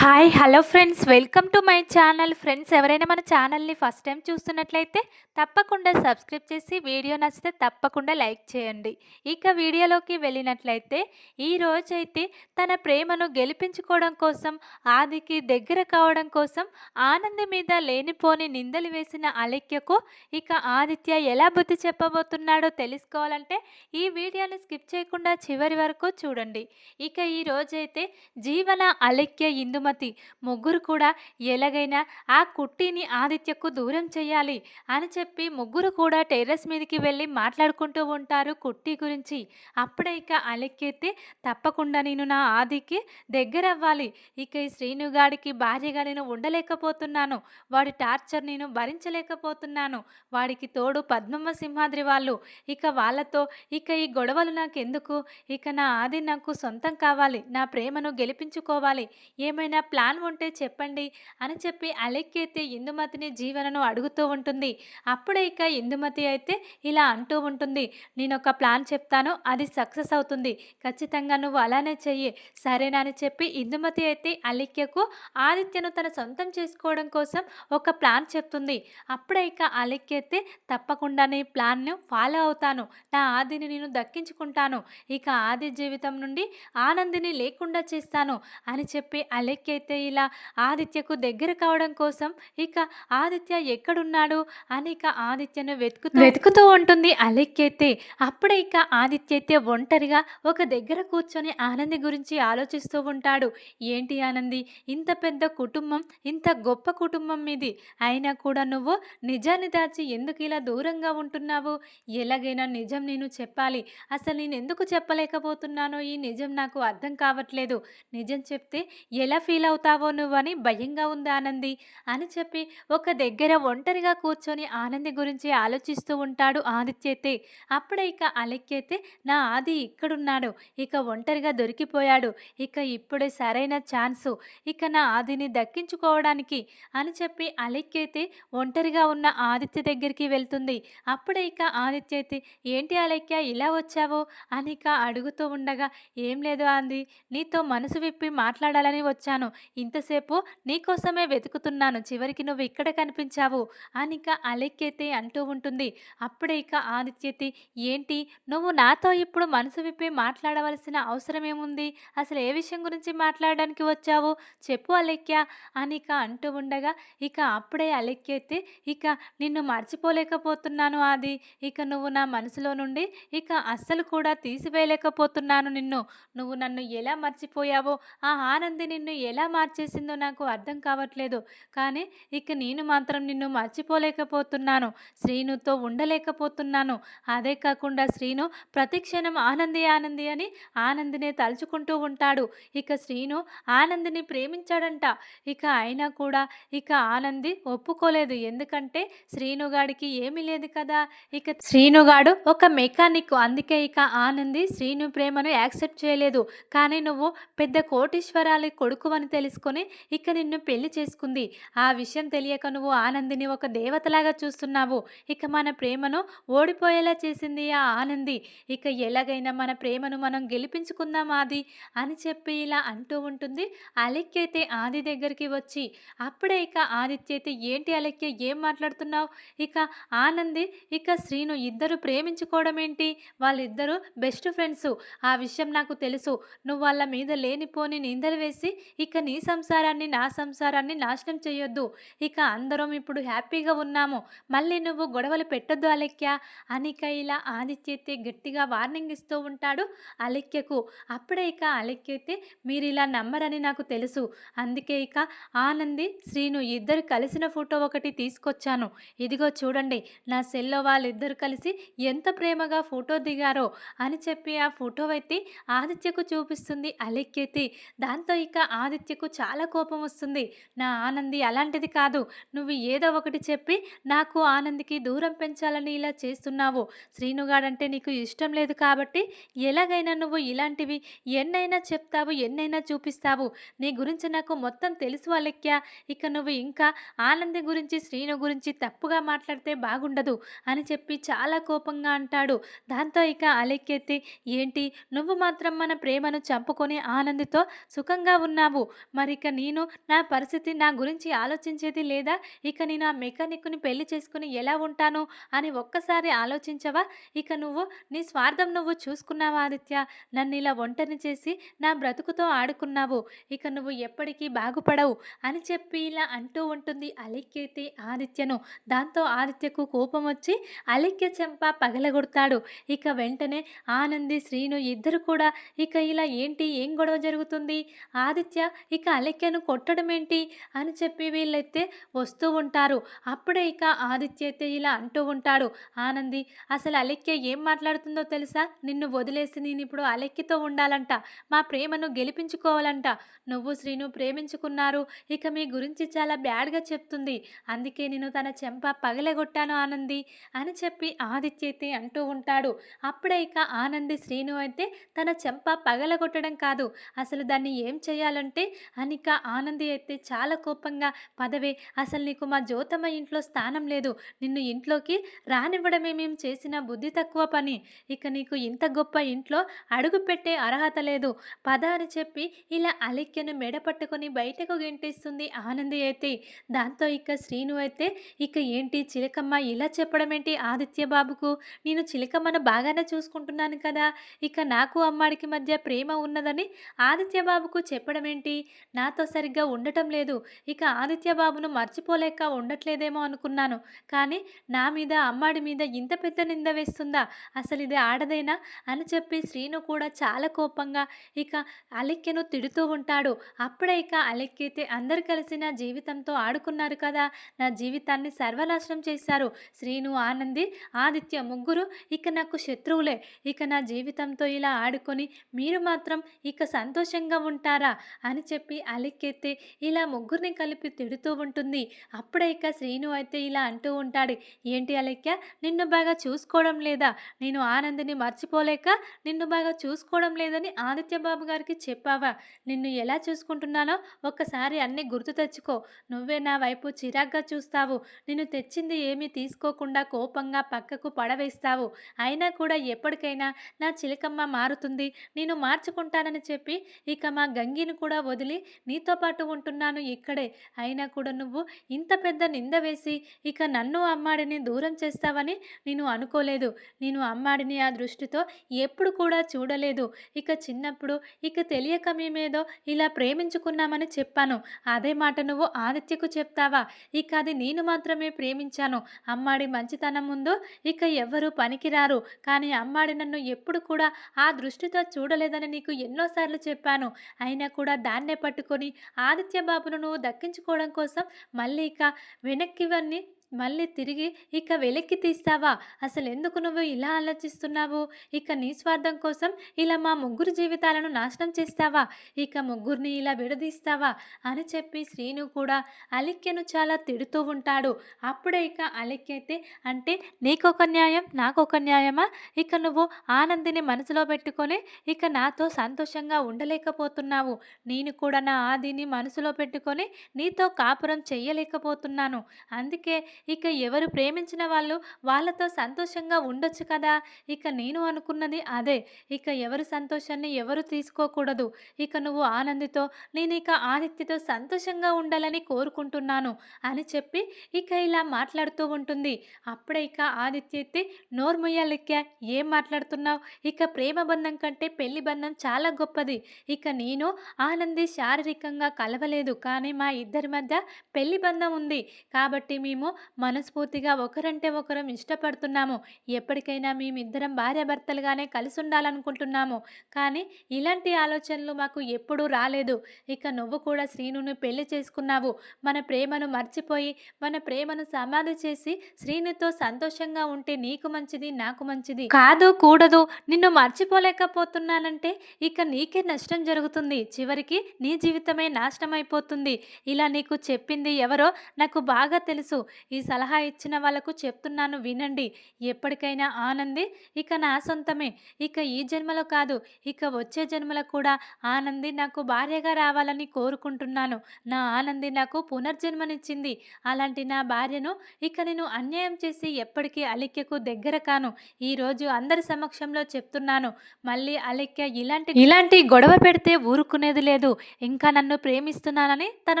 Hi hello friends welcome to my channel friends ఎవరైనా మన ఛానల్ని ఫస్ట్ టైం చూస్తున్నట్లయితే తప్పకుండా సబ్స్క్రైబ్ చేసి వీడియో నచ్చితే తప్పకుండా లైక్ చేయండి. ఇక వీడియోలోకి వెళ్ళినట్లయితే ఈ రోజైతే తన ప్రేమను గెలిపించుకోవడం కోసం ఆదికి దగ్గర కావడం కోసం ఆనంది మీద లేనిపోని నిందలు వేసిన అలెక్యకు ఇక ఆదిత్య ఎలా బుద్ధి చెప్పబోతున్నాడో తెలుసుకోవాలంటే ఈ వీడియోని స్కిప్ చేయకుండా చివరి వరకు చూడండి. ఇక ఈ రోజైతే జీవన అలెక్య ఇందుమతి ముగ్గురు కూడా ఎలాగైనా ఆ కుట్టిని ఆదిత్యకు దూరం చేయాలి అని చెప్పి ముగ్గురు కూడా టెర్రస్ మీదకి వెళ్ళి మాట్లాడుకుంటూ ఉంటారు కుట్టి గురించి. అప్పుడే ఇక అలెక్కెత్తి తప్పకుండా నేను నా ఆదికి దగ్గర అవ్వాలి ఇక ఈ శ్రీనుగాడికి భార్యగా నేను ఉండలేకపోతున్నాను. వాడి టార్చర్ నేను భరించలేకపోతున్నాను. వాడికి తోడు పద్మమ్మ సింహాద్రి వాళ్ళు. ఇక వాళ్ళతో ఇక ఈ గొడవలు నాకెందుకు? ఇక నా ఆది నాకు సొంతం కావాలి. నా ప్రేమను గెలిపించుకోవాలి. ఏమైనా ప్లాన్ ఉంటే చెప్పండి అని చెప్పి అలెక్కెత్తి ఇందుమతిని జీవనను అడుగుతూ ఉంటుంది. అప్పుడే ఇక ఇందుమతి అయితే ఇలా అంటూ ఉంటుంది. నేను ఒక ప్లాన్ చెప్తాను అది సక్సెస్ అవుతుంది. ఖచ్చితంగా నువ్వు అలానే చెయ్యి. సరేనా అని చెప్పి ఇందుమతి అయితే అలెక్యకు ఆదిత్యను తన సొంతం చేసుకోవడం కోసం ఒక ప్లాన్ చెప్తుంది. అప్పుడే ఇక అలెక్కెత్తి తప్పకుండా నీ ప్లాన్ను ఫాలో అవుతాను. నా ఆదిని నేను దక్కించుకుంటాను. ఇక ఆది జీవితం నుండి ఆనందిని లేకుండా చేస్తాను అని చెప్పి అలెక్కి అయితే ఇలా ఆదిత్యకు దగ్గర కావడం కోసం ఇక ఆదిత్య ఎక్కడున్నాడు అని ఇక ఆదిత్యను వెతుకుతూ వెతుకుతూ ఉంటుంది. అలెక్కి అయితే అప్పుడే ఇక ఆదిత్య అయితే ఒంటరిగా ఒక దగ్గర కూర్చొని ఆనంది గురించి ఆలోచిస్తూ ఉంటాడు. ఏంటి ఆనంది? ఇంత పెద్ద కుటుంబం ఇంత గొప్ప కుటుంబం మీది అయినా కూడా నువ్వు నిజాన్ని దాచి ఎందుకు ఇలా దూరంగా ఉంటున్నావు? ఎలాగైనా నిజం నేను చెప్పాలి. అసలు నేను ఎందుకు చెప్పలేకపోతున్నానో ఈ నిజం నాకు అర్థం కావట్లేదు. నిజం చెప్తే ఎలా ఫీల్ అవుతావో నువ్వని భయంగా ఉంది ఆనంది అని చెప్పి ఒక దగ్గర ఒంటరిగా కూర్చొని ఆనంది గురించి ఆలోచిస్తూ ఉంటాడు ఆదిత్యతే. అప్పుడే ఇక అలెక్కైతే నా ఆది ఇక్కడున్నాడు ఇక ఒంటరిగా దొరికిపోయాడు ఇక ఇప్పుడే సరైన ఛాన్సు ఇక నా ఆదిని దక్కించుకోవడానికి అని చెప్పి అలెక్కైతే ఒంటరిగా ఉన్న ఆదిత్య దగ్గరికి వెళ్తుంది. అప్పుడే ఇక ఆదిత్యతే ఏంటి అలెక్య ఇలా వచ్చావు? అని ఇక అడుగుతూ ఉండగా ఏం లేదు అంది నీతో మనసు విప్పి మాట్లాడాలని వచ్చాను. ఇంతసేపు నీకోసమే వెతుకుతున్నాను. చివరికి నువ్వు ఇక్కడ కనిపించావు అని ఇక అలెక్కెత్తి అంటూ ఉంటుంది. అప్పుడే ఇక ఆదిత్యతి ఏంటి? నువ్వు నాతో ఇప్పుడు మనసు విప్పి మాట్లాడవలసిన అవసరం ఏముంది అసలు ఏ విషయం గురించి మాట్లాడడానికి వచ్చావు? చెప్పు అలెక్య అని ఇక అంటూ ఉండగా ఇక అప్పుడే అలెక్కెత్తి ఇక నిన్ను మర్చిపోలేకపోతున్నాను ఆది. ఇక నువ్వు నా మనసులో నుండి ఇక అస్సలు కూడా తీసివేయలేకపోతున్నాను నిన్ను. నువ్వు నన్ను ఎలా మర్చిపోయావో ఆ ఆనంది నిన్ను ఎలా మార్చేసిందో నాకు అర్థం కావట్లేదు. కానీ ఇక నేను మాత్రం నిన్ను మర్చిపోలేకపోతున్నాను. శ్రీనుతో ఉండలేకపోతున్నాను. అదే కాకుండా శ్రీను ప్రతిక్షణం ఆనంది ఆనంది అని ఆనందినే తలుచుకుంటూ ఉంటాడు. ఇక శ్రీను ఆనందిని ప్రేమించాడంట. ఇక అయినా కూడా ఇక ఆనంది ఒప్పుకోలేదు. ఎందుకంటే శ్రీనుగాడికి ఏమీ లేదు కదా. ఇక శ్రీనుగాడు ఒక మెకానిక్. అందుకే ఇక ఆనంది శ్రీను ప్రేమను యాక్సెప్ట్ చేయలేదు. కానీ నువ్వు పెద్ద కోటీశ్వరాలి కొడుకు అని తెలుసుకొని ఇక నిన్ను పెళ్ళి చేసుకుంది. ఆ విషయం తెలియక నువ్వు ఆనందిని ఒక దేవతలాగా చూస్తున్నావు. ఇక మన ప్రేమను ఓడిపోయేలా చేసింది ఆ ఆనంది. ఇక ఎలాగైనా మన ప్రేమను మనం గెలిపించుకుందాం ఆది అని చెప్పి ఇలా అంటూ ఉంటుంది. అలెక్య అయితే ఆది దగ్గరికి వచ్చి అప్పుడే ఇక ఆదిత్య అయితే ఏంటి అలెక్య ఏం మాట్లాడుతున్నావు? ఇక ఆనంది ఇక శ్రీను ఇద్దరు ప్రేమించుకోవడం ఏంటి? వాళ్ళిద్దరూ బెస్ట్ ఫ్రెండ్స్. ఆ విషయం నాకు తెలుసు. నువ్వు వాళ్ళ మీద లేనిపోని నిందలు వేసి ఇక ఇక నీ సంసారాన్ని నా సంసారాన్ని నాశనం చేయొద్దు. ఇక అందరం ఇప్పుడు హ్యాపీగా ఉన్నాము. మళ్ళీ నువ్వు గొడవలు పెట్టొద్దు అలెక్య అనిక ఇలా ఆదిత్యతే గట్టిగా వార్నింగ్ ఇస్తూ ఉంటాడు అలెక్యకు అప్పుడే ఇక అలెక్యతే మీరు ఇలా నమ్మరని నాకు తెలుసు. అందుకే ఇక ఆనంది శ్రీను ఇద్దరు కలిసిన ఫోటో ఒకటి తీసుకొచ్చాను. ఇదిగో చూడండి నా సెల్లో వాళ్ళిద్దరు కలిసి ఎంత ప్రేమగా ఫోటో దిగారో అని చెప్పి ఆ ఫోటో అయితే ఆదిత్యకు చూపిస్తుంది అలెక్యతి దాంతో ఇక ఆదిత్యకు చాలా కోపం వస్తుంది. నా ఆనంది అలాంటిది కాదు. నువ్వు ఏదో ఒకటి చెప్పి నాకు ఆనందికి దూరం పెంచాలని ఇలా చేస్తున్నావు. శ్రీనుగాడంటే నీకు ఇష్టం లేదు కాబట్టి ఎలాగైనా నువ్వు ఇలాంటివి ఎన్నైనా చెప్తావు ఎన్నైనా చూపిస్తావు. నీ గురించి నాకు మొత్తం తెలుసు అలెక్య ఇక నువ్వు ఇంకా ఆనంది గురించి శ్రీను గురించి తప్పుగా మాట్లాడితే బాగుండదు అని చెప్పి చాలా కోపంగా అంటాడు. దాంతో ఇక అలెక్కెత్తి ఏంటి? నువ్వు మాత్రం మన ప్రేమను చంపుకొని ఆనందితో సుఖంగా ఉన్నావు. మరిక నేను నా పరిస్థితి నా గురించి ఆలోచించేది లేదా? ఇక నేను ఆ మెకానిక్ని పెళ్ళి చేసుకుని ఎలా ఉంటాను? అని ఒక్కసారి ఆలోచించవా? ఇక నువ్వు నీ స్వార్థం నువ్వు చూసుకున్నావా ఆదిత్య? నన్ను ఇలా ఒంటరి చేసి నా బ్రతుకుతో ఆడుకున్నావు. ఇక నువ్వు ఎప్పటికీ బాగుపడవు అని చెప్పి ఇలా అంటూ ఉంటుంది అలిక్యతే ఆదిత్యను. దాంతో ఆదిత్యకు కోపం వచ్చి అలెక్య చెంప పగలగొడతాడు. ఇక వెంటనే ఆనంది శ్రీను ఇద్దరు కూడా ఇక ఇలా ఏంటి? ఏం గొడవ జరుగుతుంది? ఆదిత్య ఇక అలెక్కను కొట్టడం ఏంటి అని చెప్పి వీళ్ళైతే వస్తూ ఉంటారు. అప్పుడే ఇక ఆదిత్య అయితే ఇలా అంటూ ఉంటాడు. ఆనంది అసలు అలెక్య ఏం మాట్లాడుతుందో తెలుసా? నిన్ను వదిలేసి నేను ఇప్పుడు అలెక్కితో ఉండాలంట. మా ప్రేమను గెలిపించుకోవాలంట. నువ్వు శ్రీను ప్రేమించుకున్నారు. ఇక మీ గురించి చాలా బ్యాడ్గా చెప్తుంది. అందుకే నేను తన చెంప పగలగొట్టాను ఆనంది అని చెప్పి ఆదిత్య అయితే అంటూ ఉంటాడు. అప్పుడే ఇక ఆనంది శ్రీను అయితే తన చెంప పగలగొట్టడం కాదు. అసలు దాన్ని ఏం చేయాలంటే అనిక ఆనంది అయితే చాలా కోపంగా పదవే అసలు నీకు మా జ్యోతమ్మ ఇంట్లో స్థానం లేదు. నిన్ను ఇంట్లోకి రానివ్వడమే మేము చేసిన బుద్ధి తక్కువ పని. ఇక నీకు ఇంత గొప్ప ఇంట్లో అడుగు పెట్టే అర్హత లేదు. పద అని చెప్పి ఇలా అలెక్యను మెడ పట్టుకొని బయటకు గెంటిస్తుంది ఆనంది అయితే. దాంతో ఇక శ్రీను అయితే ఇక ఏంటి చిలకమ్మ ఇలా చెప్పడం ఏంటి ఆదిత్య బాబుకు? నేను చిలకమ్మను బాగానే చూసుకుంటున్నాను కదా. ఇక నాకు అమ్మాడికి మధ్య ప్రేమ ఉన్నదని ఆదిత్య బాబుకు చెప్పడం ఏంటి నాతో సరిగ్గా ఉండటం లేదు. ఇక ఆదిత్య బాబును మర్చిపోలేక ఉండట్లేదేమో అనుకున్నాను. కానీ నా మీద అమ్మాడి మీద ఇంత పెద్ద నింద వేస్తుందా? అసలు ఇది ఆడదేనా? అని చెప్పి శ్రీను కూడా చాలా కోపంగా ఇక అలెక్కెను తిడుతూ ఉంటాడు. అప్పుడే ఇక అలెక్కితే అందరు కలిసి నా జీవితంతో ఆడుకున్నారు కదా? నా జీవితాన్ని సర్వనాశనం చేశారు. శ్రీను ఆనంది ఆదిత్య ముగ్గురు ఇక నాకు శత్రువులే. ఇక నా జీవితంతో ఇలా ఆడుకొని మీరు మాత్రం ఇక సంతోషంగా ఉంటారా? అని చెప్పి అలెక్కెత్తే ఇలా ముగ్గురిని కలిపి తిడుతూ ఉంటుంది. అప్పుడే ఇక శ్రీను అయితే ఇలా అంటూ ఉంటాడు ఏంటి అలెక్క నిన్ను బాగా చూసుకోవడం లేదా? నేను ఆనందిని మర్చిపోలేక నిన్ను బాగా చూసుకోవడం లేదని ఆదిత్య బాబు గారికి చెప్పావా? నిన్ను ఎలా చూసుకుంటున్నానో ఒక్కసారి అన్నీ గుర్తు తెచ్చుకో. నువ్వే నా వైపు చిరాగ్గా చూస్తావు. నిన్ను తెచ్చింది ఏమీ తీసుకోకుండా కోపంగా పక్కకు పడవేస్తావు. అయినా కూడా ఎప్పటికైనా నా చిలకమ్మ మారుతుంది. నేను మార్చుకుంటానని చెప్పి ఇక మా గంగిని కూడా వదిలి నీతో పాటు ఉంటున్నాను ఇక్కడే. అయినా కూడా నువ్వు ఇంత పెద్ద నింద వేసి ఇక నన్ను అమ్మాడిని దూరం చేస్తావని నేను అనుకోలేదు. నేను అమ్మాడిని ఆ దృష్టితో ఎప్పుడు కూడా చూడలేదు. ఇక చిన్నప్పుడు ఇక తెలియక మేమేదో ఇలా ప్రేమించుకున్నామని చెప్పాను. అదే మాట నువ్వు ఆదిత్యకు చెప్తావా? ఇక అది నేను మాత్రమే ప్రేమించాను. అమ్మాడి మంచితనం ముందు ఇక ఎవ్వరూ పనికిరారు. కానీ అమ్మాడి నన్ను ఎప్పుడు కూడా ఆ దృష్టితో చూడలేదని నీకు ఎన్నోసార్లు చెప్పాను. అయినా కూడా దాని దాన్నే పట్టుకొని ఆదిత్య బాబును దక్కించుకోవడం కోసం మళ్ళీ ఇక వెనక్కివన్నీ మళ్ళీ తిరిగి ఇక వెలికి తీస్తావా? అసలు ఎందుకు నువ్వు ఇలా ఆలోచిస్తున్నావు? ఇక నీ స్వార్థం కోసం ఇలా మా ముగ్గురు జీవితాలను నాశనం చేస్తావా? ఇక ముగ్గురిని ఇలా విడదీస్తావా? అని చెప్పి శ్రీను కూడా అలిక్యను చాలా తిడుతూ ఉంటాడు. అప్పుడే ఇక అలిక్యైతే అంటే నీకొక న్యాయం నాకొక న్యాయమా? ఇక నువ్వు ఆనందిని మనసులో పెట్టుకొని ఇక నాతో సంతోషంగా ఉండలేకపోతున్నావు. నేను కూడా నా ఆదిని మనసులో పెట్టుకొని నీతో కాపురం చెయ్యలేకపోతున్నాను. అందుకే ఇక ఎవరు ప్రేమించిన వాళ్ళు వాళ్ళతో సంతోషంగా ఉండొచ్చు కదా? ఇక నేను అనుకున్నది అదే. ఇక ఎవరి సంతోషాన్ని ఎవరు తీసుకోకూడదు. ఇక నువ్వు ఆనందితో నేను ఇక ఆదిత్యతో సంతోషంగా ఉండాలని కోరుకుంటున్నాను అని చెప్పి ఇక ఇలా మాట్లాడుతూ ఉంటుంది. అప్పుడే ఇక ఆదిత్య ఎత్తి నోర్ముయ్యాలెక్క ఏం మాట్లాడుతున్నావు? ఇక ప్రేమ బంధం కంటే పెళ్ళి బంధం చాలా గొప్పది. ఇక నేను ఆనంది శారీరకంగా కలవలేదు. కానీ మా ఇద్దరి మధ్య పెళ్ళి బంధం ఉంది. కాబట్టి మేము మనస్ఫూర్తిగా ఒకరంటే ఒకరం ఇష్టపడుతున్నాము. ఎప్పటికైనా మేమిద్దరం భార్యాభర్తలుగానే కలిసి ఉండాలనుకుంటున్నాము కానీ ఇలాంటి ఆలోచనలు మాకు ఎప్పుడూ రాలేదు. ఇక నువ్వు కూడా శ్రీనుని పెళ్ళి చేసుకున్నావు. మన ప్రేమను మర్చిపోయి మన ప్రేమను సమాధి చేసి శ్రీనుతో సంతోషంగా ఉంటే నీకు మంచిది నాకు మంచిది. కాదు కూడదు. నిన్ను మర్చిపోలేకపోతున్నానంటే ఇక నీకే నష్టం జరుగుతుంది. చివరికి నీ జీవితమే నాశనం అయిపోతుంది ఇలా నీకు చెప్పింది ఎవరో నాకు బాగా తెలుసు. ఈ సలహా ఇచ్చిన వాళ్ళకు చెప్తున్నాను వినండి. ఎప్పటికైనా ఆనంది. ఇక నా సొంతమే. ఇక ఈ జన్మలో కాదు. ఇక వచ్చే జన్మలో కూడా ఆనంది నాకు భార్యగా రావాలని కోరుకుంటున్నాను. నా ఆనంది నాకు పునర్జన్మనిచ్చింది. అలాంటి నా భార్యను ఇక నేను అన్యాయం చేసి ఎప్పటికీ అలిక్యకు దగ్గర కాను. ఈరోజు అందరి సమక్షంలో చెప్తున్నాను. మళ్ళీ అలిక్య ఇలాంటి ఇలాంటి గొడవ పెడితే ఊరుకునేది లేదు. ఇంకా నన్ను ప్రేమిస్తున్నానని తన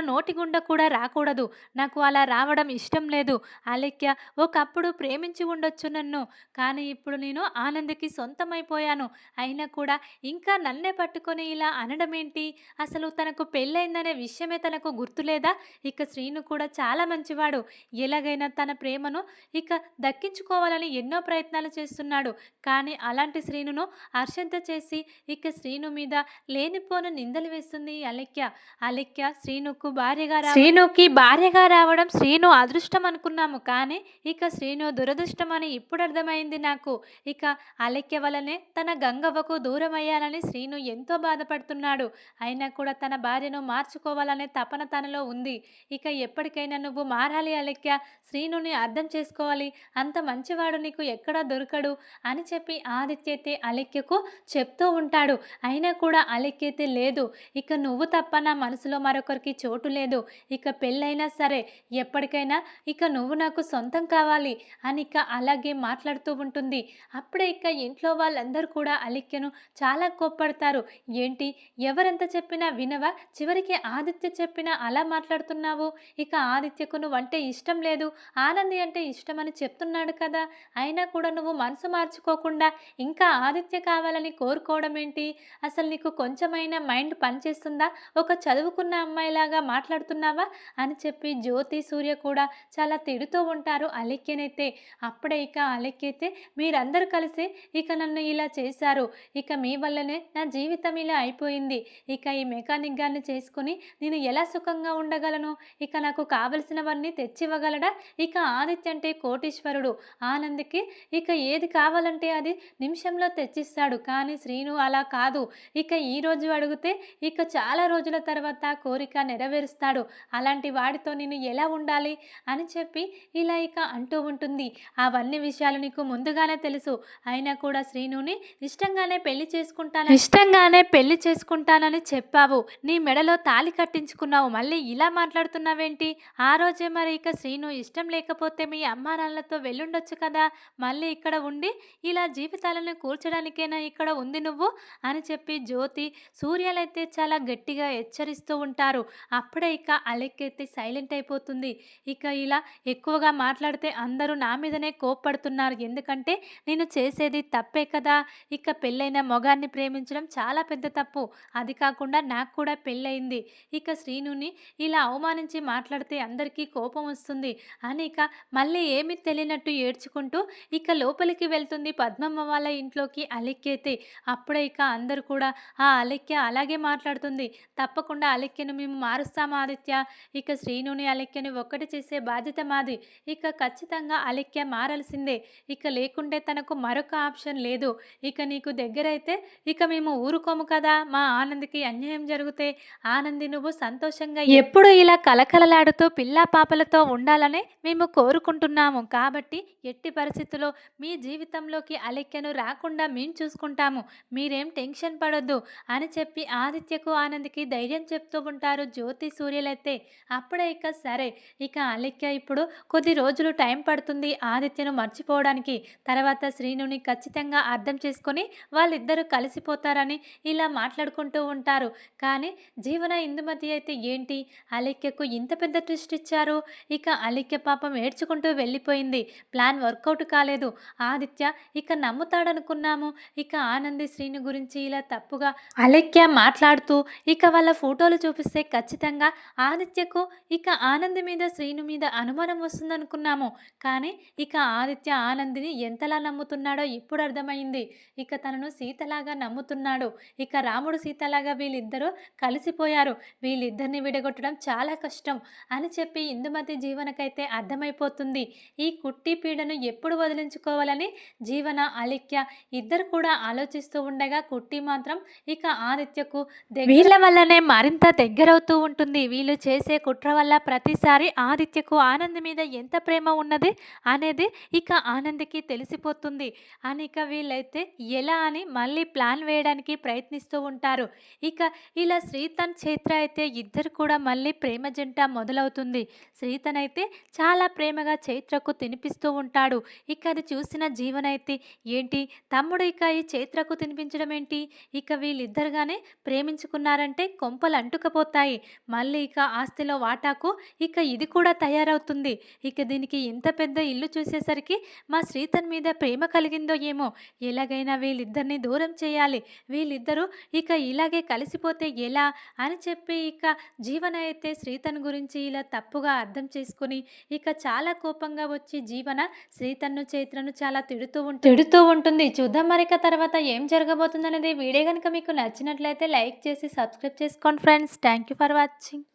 నోటి గుండా కూడా రాకూడదు. నాకు అలా రావడం ఇష్టం లేదు. అలిక్య ఒకప్పుడు ప్రేమించి ఉండొచ్చు నన్ను. కానీ ఇప్పుడు నేను ఆనంద్కి సొంతమైపోయాను. అయినా కూడా ఇంకా నన్నే పట్టుకొని ఇలా అనడం ఏంటి? అసలు తనకు పెళ్ళైందనే విషయమే తనకు గుర్తులేదా? ఇక శ్రీను కూడా చాలా మంచివాడు. ఎలాగైనా తన ప్రేమను ఇక దక్కించుకోవాలని ఎన్నో ప్రయత్నాలు చేస్తున్నాడు. కానీ అలాంటి శ్రీనును అర్షంత చేసి ఇక శ్రీను మీద లేనిపోను నిందలు వేస్తుంది అలెక్య అలెక్య శ్రీనుకు భార్యగా శ్రీనుకి భార్యగా రావడం శ్రీను అదృష్టం అనుకున్నాము. కానీ ఇక శ్రీను దురదృష్టం అని ఇప్పుడు అర్థమైంది నాకు. ఇక అలెక్య వలనే తన గంగవ్వకు దూరం అయ్యానని శ్రీను ఎంతో బాధపడుతున్నాడు. అయినా కూడా తన భార్యను మార్చుకోవాలనే తపన తనలో ఉంది. ఇక ఎప్పటికైనా నువ్వు మారాలి అలెక్య శ్రీనుని అర్థం చేసుకోవాలి. అంత మంచివాడు నీకు ఎక్కడా దొరకడు అని చెప్పి ఆదిత్యతే అలెక్యకు చెప్తూ ఉంటాడు. అయినా కూడా అలెక్యతే లేదు. ఇక నువ్వు తప్ప నా మనసులో మరొకరికి చోటు లేదు. ఇక పెళ్ళైనా సరే ఎప్పటికైనా ఇక ఇక నువ్వు నాకు సొంతం కావాలి అని ఇక అలాగే మాట్లాడుతూ ఉంటుంది. అప్పుడే ఇక ఇంట్లో వాళ్ళందరూ కూడా అలిక్యను చాలా కోప్పడతారు. ఏంటి? ఎవరెంత చెప్పినా వినవా? చివరికి ఆదిత్య చెప్పినా అలా మాట్లాడుతున్నావు? ఇక ఆదిత్యకు నువ్వంటే ఇష్టం లేదు. ఆనంది అంటే ఇష్టం అని చెప్తున్నాడు కదా? అయినా కూడా నువ్వు మనసు మార్చుకోకుండా ఇంకా ఆదిత్య కావాలని కోరుకోవడం ఏంటి? అసలు నీకు కొంచెమైనా మైండ్ పనిచేస్తుందా? ఒక చదువుకున్న అమ్మాయిలాగా మాట్లాడుతున్నావా? అని చెప్పి జ్యోతి సూర్య కూడా చాలా తిడుతూ ఉంటారు అలెక్యనైతే. అప్పుడే ఇక అలెక్కైతే మీరందరూ కలిసి ఇక నన్ను ఇలా చేశారు. ఇక మీ వల్లనే నా జీవితం ఇలా అయిపోయింది. ఇక ఈ మెకానిక్ గారిని చేసుకుని నేను ఎలా సుఖంగా ఉండగలను? ఇక నాకు కావలసినవన్నీ తెచ్చివ్వగలడా? ఇక ఆదిత్య అంటే కోటీశ్వరుడు. ఆనంద్కి ఇక ఏది కావాలంటే అది నిమిషంలో తెచ్చిస్తాడు. కానీ శ్రీను అలా కాదు. ఇక ఈ రోజు అడిగితే ఇక చాలా రోజుల తర్వాత కోరిక నెరవేరుస్తాడు. అలాంటి వాడితో నేను ఎలా ఉండాలి? అని చెప్పి చెప్పి ఇలా ఇక అంటూ ఉంటుంది. అవన్నీ విషయాలు నీకు ముందుగానే తెలుసు. అయినా కూడా శ్రీనుని ఇష్టంగానే పెళ్ళి చేసుకుంటాను ఇష్టంగానే పెళ్ళి చేసుకుంటానని చెప్పావు. నీ మెడలో తాలి కట్టించుకున్నావు. మళ్ళీ ఇలా మాట్లాడుతున్నావేంటి? ఆ రోజే మరి ఇక శ్రీను ఇష్టం లేకపోతే మీ అమ్మారాళ్ళతో వెళ్ళుండొచ్చు కదా? మళ్ళీ ఇక్కడ ఉండి ఇలా జీవితాలను కూర్చడానికైనా ఇక్కడ ఉంది నువ్వు? అని చెప్పి జ్యోతి సూర్యాలైతే చాలా గట్టిగా హెచ్చరిస్తూ ఉంటారు. అప్పుడే ఇక అలెక్కెత్తి సైలెంట్ అయిపోతుంది. ఇక ఇలా ఎక్కువగా మాట్లాడితే అందరూ నా మీదనే కోప్పడుతున్నారు. ఎందుకంటే నేను చేసేది తప్పే కదా. ఇక పెళ్ళైన మొగాన్ని ప్రేమించడం చాలా పెద్ద తప్పు. అది కాకుండా నాకు కూడా పెళ్ళయింది. ఇక శ్రీనుని ఇలా అవమానించి మాట్లాడితే అందరికీ కోపం వస్తుంది. అని ఇక మళ్ళీ ఏమీ తెలియనట్టు ఏడ్చుకుంటూ ఇక లోపలికి వెళ్తుంది పద్మమ్మ వాళ్ళ ఇంట్లోకి అలెక్కేతే. అప్పుడే ఇక అందరూ కూడా ఆ అలెక్య అలాగే మాట్లాడుతుంది. తప్పకుండా అలెక్యను మేము మారుస్తాం ఆదిత్య? ఇక శ్రీనుని అలెక్యని ఒక్కటి చేసే బాధ్యత మాది ఇక ఖచ్చితంగా అలెక్య మారాల్సిందే. ఇక లేకుంటే తనకు మరొక ఆప్షన్ లేదు. ఇక నీకు దగ్గరైతే ఇక మేము ఊరుకోము కదా. మా ఆనంద్కి అన్యాయం జరిగితే ఆనంది నువ్వు సంతోషంగా ఎప్పుడు ఇలా కలకలలాడుతూ పిల్లా పాపలతో ఉండాలని మేము కోరుకుంటున్నాము. కాబట్టి ఎట్టి పరిస్థితుల్లో మీ జీవితంలోకి అలెక్యను రాకుండా మేము చూసుకుంటాము. మీరేం టెన్షన్ పడొద్దు అని చెప్పి ఆదిత్యకు ఆనంద్కి ధైర్యం చెప్తూ ఉంటారు జ్యోతి సూర్యులైతే. అప్పుడే ఇక సరే. ఇక అలెక్య ఇప్పుడు కొద్ది రోజులు టైం పడుతుంది ఆదిత్యను మర్చిపోవడానికి. తర్వాత శ్రీనుని ఖచ్చితంగా అర్థం చేసుకొని వాళ్ళిద్దరూ కలిసిపోతారని ఇలా మాట్లాడుకుంటూ ఉంటారు. కానీ జీవన ఇందుమతి అయితే ఏంటి? అలిక్యకు ఇంత పెద్ద ట్విస్ట్ ఇచ్చారు. ఇక అలిక్య పాపం ఏడ్చుకుంటూ వెళ్ళిపోయింది. ప్లాన్ వర్కౌట్ కాలేదు. ఆదిత్య ఇక నమ్ముతాడనుకున్నాము. ఇక ఆనంది శ్రీను గురించి ఇలా తప్పుగా అలెక్య మాట్లాడుతూ ఇక వాళ్ళ ఫోటోలు చూపిస్తే ఖచ్చితంగా ఆదిత్యకు ఇక ఆనంది మీద శ్రీను మీద అనుమానం వస్తుందనుకున్నాము. కానీ ఇక ఆదిత్య ఆనందిని ఎంతలా నమ్ముతున్నాడో ఇప్పుడు అర్థమైంది. ఇక తనను సీతలాగా నమ్ముతున్నాడు. ఇక రాముడు సీతలాగా వీళ్ళిద్దరూ కలిసిపోయారు. వీళ్ళిద్దరిని విడగొట్టడం చాలా కష్టం అని చెప్పి ఇందుమతి జీవనకైతే అర్థమైపోతుంది. ఈ కుట్టి పీడను ఎప్పుడు వదిలించుకోవాలని జీవన అలిక్య ఇద్దరు కూడా ఆలోచిస్తూ ఉండగా కుట్టి మాత్రం ఇక ఆదిత్యకు వీళ్ళ వల్లనే మరింత దగ్గరవుతూ ఉంటుంది. వీళ్ళు చేసే కుట్ర వల్ల ప్రతిసారి ఆదిత్యకు ఆనంద ఆనంద్ మీద ఎంత ప్రేమ ఉన్నది అనేది ఇక ఆనంద్కి తెలిసిపోతుంది. అని ఇక వీళ్ళైతే ఎలా అని మళ్ళీ ప్లాన్ వేయడానికి ప్రయత్నిస్తూ ఉంటారు. ఇక ఇలా శ్రీతన్ చైత్ర అయితే ఇద్దరు కూడా మళ్ళీ ప్రేమ జంట మొదలవుతుంది. శ్రీతన్ అయితే చాలా ప్రేమగా చైత్రకు తినిపిస్తూ ఉంటాడు. ఇక అది చూసిన జీవన్ అయితే ఏంటి? తమ్ముడు ఇక ఈ చైత్రకు తినిపించడం ఏంటి? ఇక వీళ్ళిద్దరుగానే ప్రేమించుకున్నారంటే కొంపలు అంటుకపోతాయి. మళ్ళీ ఇక ఆస్తిలో వాటాకు ఇక ఇది కూడా తయారవుతుంది. ఇక దీనికి ఇంత పెద్ద ఇల్లు చూసేసరికి మా శ్రీతన్ మీద ప్రేమ కలిగిందో ఏమో? ఎలాగైనా వీళ్ళిద్దరిని దూరం చేయాలి. వీళ్ళిద్దరూ ఇక ఇలాగే కలిసిపోతే ఎలా? అని చెప్పి ఇక జీవన అయితే శ్రీతన్ గురించి ఇలా తప్పుగా అర్థం చేసుకుని ఇక చాలా కోపంగా వచ్చి జీవన శ్రీతన్ను చైత్రను చాలా తిడుతూ ఉంటుంది. తిడుతూ ఉంటుంది. చూద్దాం మరిక తర్వాత ఏం జరగబోతుందనేది వీడియో కనుక మీకు నచ్చినట్లయితే లైక్ చేసి సబ్స్క్రైబ్ చేసుకోండి friends. Thank you for watching.